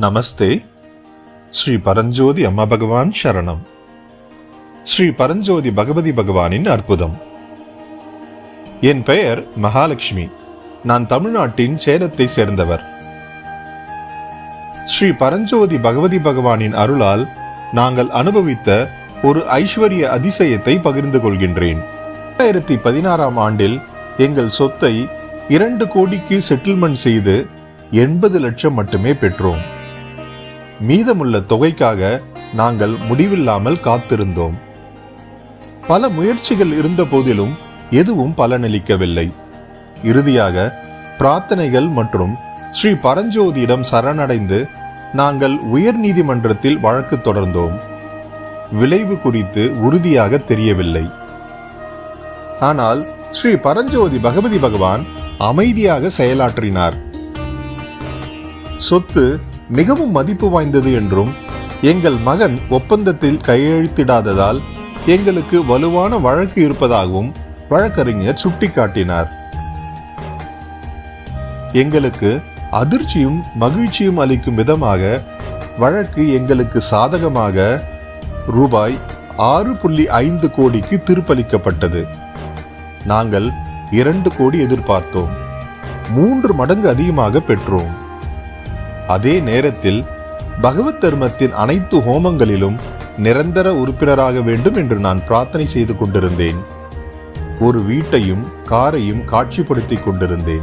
நமஸ்தே. ஸ்ரீ பரஞ்சோதி அம்மா பகவான் சரணம். ஸ்ரீ பரஞ்சோதி பகவதி பகவானின் அற்புதம். என் பெயர் மகாலட்சுமி. நான் தமிழ்நாட்டின் சேலத்தை சேர்ந்தவர். ஸ்ரீ பரஞ்சோதி பகவதி பகவானின் அருளால் நாங்கள் அனுபவித்த ஒரு ஐஸ்வர்ய அதிசயத்தை பகிர்ந்து கொள்கின்றேன். இரண்டாயிரத்தி பதினாறாம் ஆண்டில் எங்கள் சொத்தை இரண்டு கோடிக்கு செட்டில்மெண்ட் செய்து எண்பது லட்சம் மட்டுமே பெற்றோம். மீதமுள்ள தொகைக்காக நாங்கள் முடிவில்லாமல் காத்திருந்தோம். பல முயற்சிகள் இருந்த போதிலும் எதுவும் பலனளிக்கவில்லை. இறுதியாக பிரார்த்தனைகள் மற்றும் ஸ்ரீ பரஞ்சோதியிடம் சரணடைந்து நாங்கள் உயர் நீதிமன்றத்தில் வழக்கு தொடர்ந்தோம். விளைவு குறித்து உறுதியாக தெரியவில்லை. ஆனால் ஸ்ரீ பரஞ்சோதி பகவதி பகவான் அமைதியாக செயலாற்றினார். சொத்து மிகவும் மதிப்பு வாய்ந்தது என்றும் எங்கள் மகன் ஒப்பந்தத்தில் கையெழுத்திடாததால் எங்களுக்கு வலுவான வழக்கு இருப்பதாகவும் வழக்கறிஞர் சுட்டிக்காட்டினார். எங்களுக்கு அதிர்ச்சியும் மகிழ்ச்சியும் அளிக்கும் விதமாக வழக்கு எங்களுக்கு சாதகமாக ரூபாய் ஆறு புள்ளி ஐந்து கோடிக்கு திருப்பளிக்கப்பட்டது. நாங்கள் இரண்டு கோடி எதிர்பார்த்தோம். மூன்று மடங்கு அதிகமாக பெற்றோம். அதே நேரத்தில் பகவத் தர்மத்தின் அனைத்து ஹோமங்களிலும் நிரந்தர உறுப்பினராக வேண்டும் என்று நான் பிரார்த்தனை செய்து கொண்டிருந்தேன். ஒரு வீட்டையும் காரையும் காட்சிப்படுத்திக் கொண்டிருந்தேன்.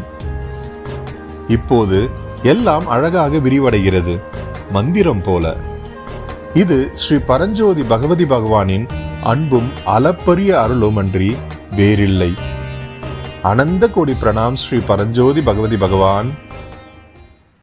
இப்போது எல்லாம் அழகாக விரிவடைகிறது மந்திரம் போல. இது ஸ்ரீ பரஞ்சோதி பகவதி பகவானின் அன்பும் அளப்பரிய அருளும் அன்றி வேறில்லை. அனந்த கோடி பிரணாம் ஸ்ரீ பரஞ்சோதி பகவதி பகவான்.